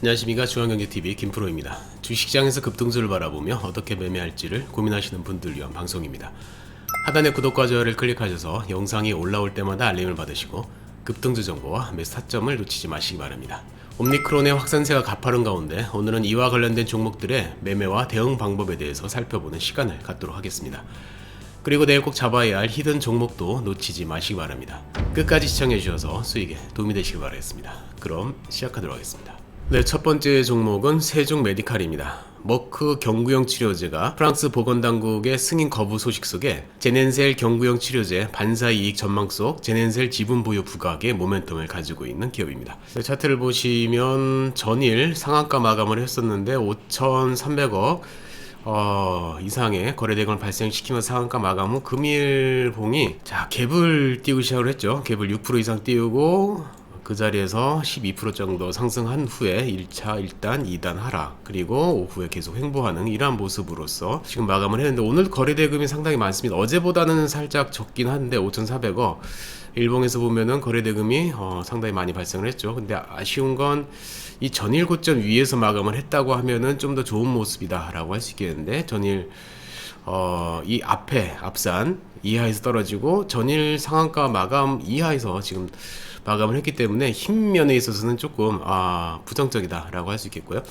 안녕하십니까 중앙경제TV 김프로입니다. 주식시장에서 급등주를 바라보며 어떻게 매매할지를 고민하시는 분들 위한 방송입니다. 하단의 구독과 좋아요를 클릭하셔서 영상이 올라올 때마다 알림을 받으시고 급등주 정보와 매수 타점을 놓치지 마시기 바랍니다. 옴니크론의 확산세가 가파른 가운데 오늘은 이와 관련된 종목들의 매매와 대응 방법에 대해서 살펴보는 시간을 갖도록 하겠습니다. 그리고 내일 꼭 잡아야 할 히든 종목도 놓치지 마시기 바랍니다. 끝까지 시청해 주셔서 수익에 도움이 되시길 바라겠습니다. 그럼 시작하도록 하겠습니다. 네, 첫 번째 종목은 세종 메디칼입니다. 머크 경구용 치료제가 프랑스 보건당국의 승인 거부 소식 속에 제넨셀 경구용 치료제 반사 이익 전망 속 제넨셀 지분 보유 부각의 모멘텀을 가지고 있는 기업입니다. 네, 차트를 보시면 전일 상한가 마감을 했었는데 5,300억 어, 이상의 거래대금을 발생시키면서 상한가 마감 후 금일봉이 자 갭을 띄우기 시작을 했죠. 갭을 6% 이상 띄우고 그 자리에서 12% 정도 상승한 후에 1차 1단 2단 하락 그리고 오후에 계속 횡보하는 이러한 모습으로서 지금 마감을 했는데 오늘 거래대금이 상당히 많습니다. 어제보다는 살짝 적긴 한데 5,400억 일봉에서 보면은 거래대금이 어, 상당히 많이 발생을 했죠. 근데 아쉬운 건 이 전일 고점 위에서 마감을 했다고 하면은 좀 더 좋은 모습이다라고 할 수 있겠는데 전일 어, 이 앞에 앞산 이하에서 떨어지고 전일 상한가 마감 이하에서 지금 마감을 했기 때문에 힘 면에 있어서는 조금 아, 부정적이다라고 할 수 있겠고요.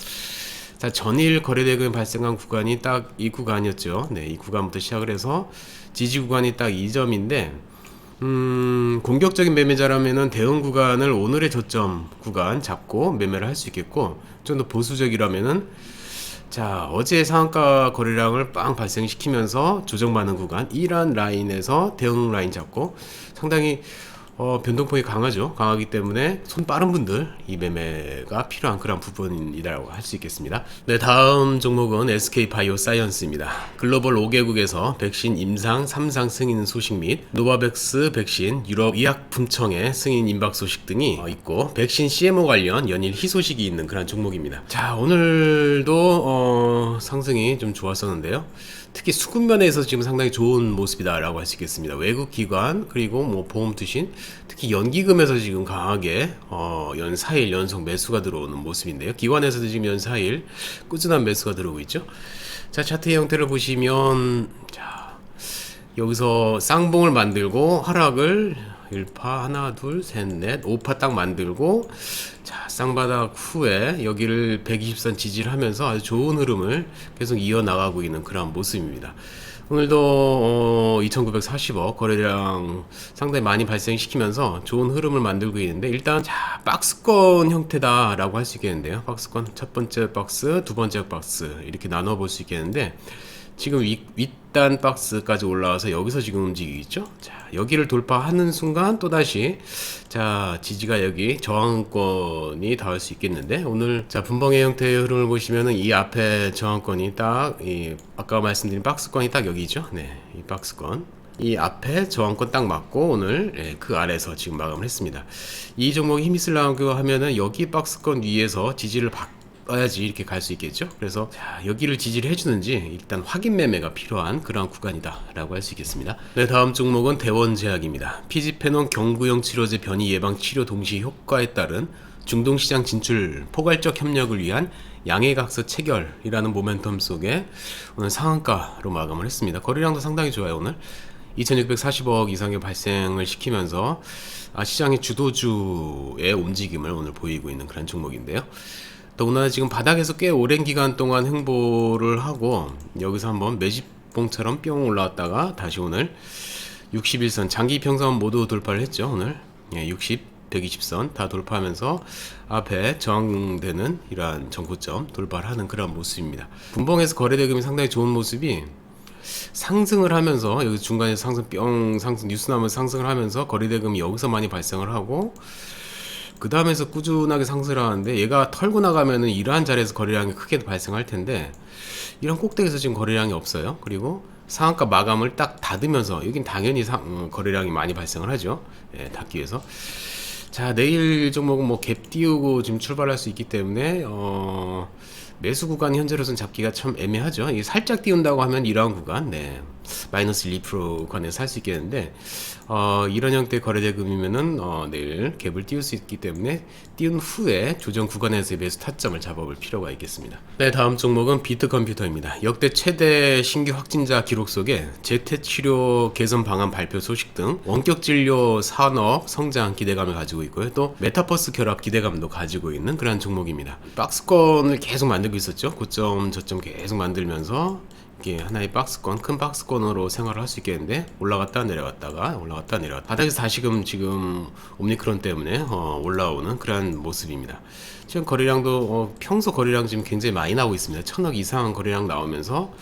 자, 전일 거래대금 발생한 구간이 딱 이 구간이었죠. 네, 이 구간부터 시작을 해서 지지 구간이 딱 이 점인데 음, 공격적인 매매자라면은 대응 구간을 오늘의 저점 구간 잡고 매매를 할 수 있겠고 좀 더 보수적이라면은 자 어제 상한가 거래량을 빵 발생시키면서 조정받는 구간 이란 라인에서 대응 라인 잡고 상당히 어, 변동폭이 강하죠. 강하기 때문에 손 빠른 분들 이 매매가 필요한 그런 부분이라고 할 수 있겠습니다. 네, 다음 종목은 SK 바이오 사이언스입니다. 글로벌 5개국에서 백신 임상 3상 승인 소식 및 노바백스 백신 유럽 의약품청의 승인 임박 소식 등이 어, 있고 백신 CMO 관련 연일 희소식이 있는 그런 종목입니다. 자, 오늘도 어, 상승이 좀 좋았었는데요. 특히 수급면에서 지금 상당히 좋은 모습이다라고 할 수 있겠습니다. 외국 기관 그리고 뭐 보험 투신 특히 연기금에서 지금 강하게 어, 연 4일 연속 매수가 들어오는 모습인데요. 기관에서도 지금 연 4일 꾸준한 매수가 들어오고 있죠. 자 차트 형태를 보시면 자 여기서 쌍봉을 만들고 하락을 1파 하나 둘 셋 넷 5파 딱 만들고 자 쌍바닥 후에 여기를 120선 지지를 하면서 아주 좋은 흐름을 계속 이어나가고 있는 그런 모습입니다. 오늘도 어, 2,940억 거래량 상당히 많이 발생시키면서 좋은 흐름을 만들고 있는데 일단 자 박스권 형태다라고 할 수 있겠는데요. 박스권 첫 번째 박스, 두 번째 박스 이렇게 나눠 볼 수 있겠는데 지금 윗, 윗단 박스까지 올라와서 여기서 지금 움직이고 있죠. 자, 여기를 돌파하는 순간 또다시 자, 지지가 여기 저항권이 닿을 수 있겠는데 오늘 자, 분봉의 형태의 흐름을 보시면은 이 앞에 저항권이 딱 이 아까 말씀드린 박스권이 딱 여기죠. 네. 이 박스권. 이 앞에 저항권 딱 맞고 오늘 예, 그 아래에서 지금 마감을 했습니다. 이 종목이 힘이 쓰려고 하면은 여기 박스권 위에서 지지를 받 어야지 이렇게 갈 수 있겠죠. 그래서 자, 여기를 지지를 해주는지 일단 확인 매매가 필요한 그러한 구간이다라고 할 수 있겠습니다. 네, 다음 종목은 대원제약입니다. 피지페논 경구용 치료제 변이 예방 치료 동시 효과에 따른 중동시장 진출 포괄적 협력을 위한 양해각서 체결이라는 모멘텀 속에 오늘 상한가로 마감을 했습니다. 거래량도 상당히 좋아요 오늘. 2640억 이상의 발생을 시키면서 아, 시장의 주도주의 움직임을 오늘 보이고 있는 그런 종목인데요. 더구나 지금 바닥에서 꽤 오랜 기간 동안 행보를 하고 여기서 한번 매집봉처럼 뿅 올라왔다가 다시 오늘 61선 장기 평선 모두 돌파를 했죠 오늘 예, 60 120선 다 돌파하면서 앞에 저항되는 이러한 정고점 돌파를 하는 그런 모습입니다. 분봉에서 거래대금이 상당히 좋은 모습이 상승을 하면서 여기 중간에 상승 뿅 상승 뉴스 나면 상승을 하면서 거래대금이 여기서 많이 발생을 하고 그 다음에서 꾸준하게 상승을 하는데 얘가 털고 나가면은 이러한 자리에서 거래량이 크게 발생할 텐데 이런 꼭대기에서 지금 거래량이 없어요. 그리고 상한가 마감을 딱 닫으면서 여긴 당연히 상, 음, 거래량이 많이 발생을 하죠. 예, 닫기 위해서. 자 내일 종목은 뭐 갭 띄우고 지금 출발할 수 있기 때문에 어, 매수 구간 현재로서는 잡기가 참 애매하죠. 이 살짝 띄운다고 하면 이러한 구간, 네 마이너스 1% 구간에 살수 있겠는데 어, 이런 형태 거래 대금이면은 어, 내일 갭을 띄울 수 있기 때문에 띄운 후에 조정 구간에서의 매수 타점을 잡아볼 필요가 있겠습니다. 네 다음 종목은 비트컴퓨터입니다. 역대 최대 신규 확진자 기록 속에 재택 치료 개선 방안 발표 소식 등 원격 진료 산업 성장 기대감을 가지고 있고요. 또 메타버스 결합 기대감도 가지고 있는 그런 종목입니다. 박스권을 계속 만들고 있었죠. 고점 저점 계속 만들면서 이게 하나의 박스권, 큰 박스권으로 생활을 할 수 있겠는데 올라갔다 내려갔다가 올라갔다 내려갔다 바닥에서 다시금 지금 오미크론 때문에 어, 올라오는 그러한 모습입니다. 지금 거래량도 어, 평소 거래량 지금 굉장히 많이 나오고 있습니다. 천억 이상 거래량 나오면서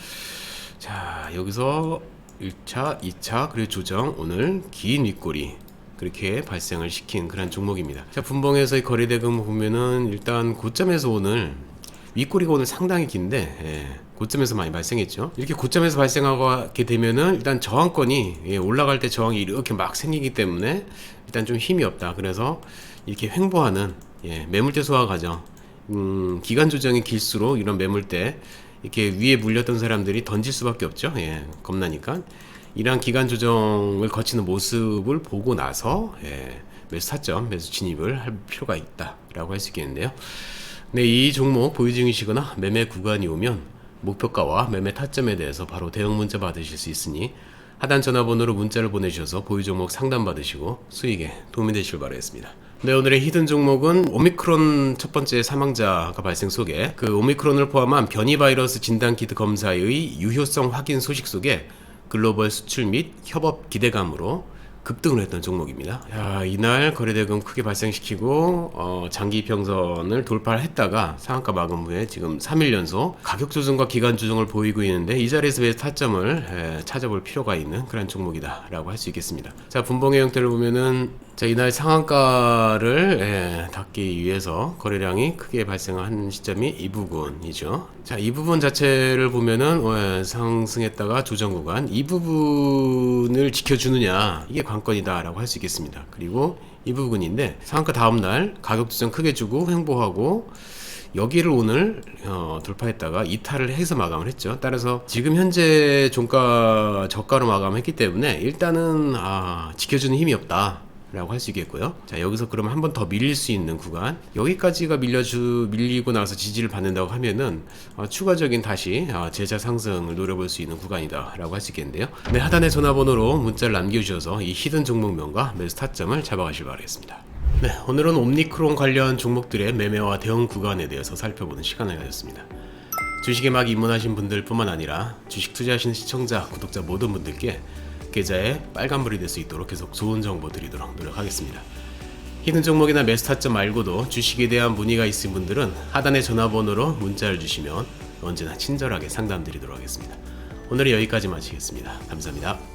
자 여기서 1차, 2차 그리고 조정 오늘 긴 윗꼬리 그렇게 발생을 시킨 그런 종목입니다. 자 분봉에서의 거래 대금 보면은 일단 고점에서 오늘 윗꼬리가 오늘 상당히 긴데 예, 고점에서 많이 발생했죠. 이렇게 고점에서 발생하게 되면은 일단 저항권이 예, 올라갈 때 저항이 이렇게 막 생기기 때문에 일단 좀 힘이 없다. 그래서 이렇게 횡보하는 예, 매물대 소화 과정, 음, 기간 조정이 길수록 이런 매물대 이렇게 위에 물렸던 사람들이 던질 수밖에 없죠. 예, 겁나니까. 이러한 기간 조정을 거치는 모습을 보고 나서 예, 매수 타점, 매수 진입을 할 필요가 있다라고 할 수 있겠는데요. 네, 이 종목 보유 중이시거나 매매 구간이 오면 목표가와 매매 타점에 대해서 바로 대응 문자 받으실 수 있으니 하단 전화번호로 문자를 보내주셔서 보유 종목 상담 받으시고 수익에 도움이 되시길 바라겠습니다. 네, 오늘의 히든 종목은 오미크론 첫 번째 사망자가 발생 속에 그 오미크론을 포함한 변이 바이러스 진단 키트 검사의 유효성 확인 소식 속에 글로벌 수출 및 협업 기대감으로 급등을 했던 종목입니다. 야, 이날 거래대금 크게 발생시키고 어, 장기 평선을 돌파를 했다가 상한가 마감 후에 지금 3일 연속 가격 조정과 기간 조정을 보이고 있는데 이 자리에서 왜 타점을 에, 찾아볼 필요가 있는 그런 종목이다라고 할 수 있겠습니다. 자 분봉의 형태를 보면은 자 이날 상한가를 예, 닫기 위해서 거래량이 크게 발생한 시점이 이 부분이죠. 자 이 부분 자체를 보면은 어, 예, 상승했다가 조정 구간 이 부분을 지켜주느냐 이게 관건이다라고 할 수 있겠습니다. 그리고 이 부분인데 상한가 다음 날 가격 조정 크게 주고 횡보하고 여기를 오늘 어, 돌파했다가 이탈을 해서 마감을 했죠. 따라서 지금 현재 종가 저가로 마감했기 때문에 일단은 아, 지켜주는 힘이 없다. 라고 할 수 있겠고요. 자, 여기서 그럼 한 번 더 밀릴 수 있는 구간. 여기까지가 밀려주, 밀리고 나서 지지를 받는다고 하면은, 어, 추가적인 다시, 어, 제자 상승을 노려볼 수 있는 구간이다. 라고 할 수 있겠는데요. 네, 하단의 전화번호로 문자를 남겨주셔서 이 히든 종목명과 매수 타점을 잡아가시기 바라겠습니다. 네, 오늘은 옴니크론 관련 종목들의 매매와 대응 구간에 대해서 살펴보는 시간을 가졌습니다. 주식에 막 입문하신 분들 뿐만 아니라 주식 투자하시는 시청자, 구독자 모든 분들께 계좌에 빨간불이 될 수 있도록 계속 좋은 정보 드리도록 노력하겠습니다. 히든 종목이나 매수 타점 말고도 주식에 대한 문의가 있으신 분들은 하단의 전화번호로 문자를 주시면 언제나 친절하게 상담드리도록 하겠습니다. 오늘은 여기까지 마치겠습니다. 감사합니다.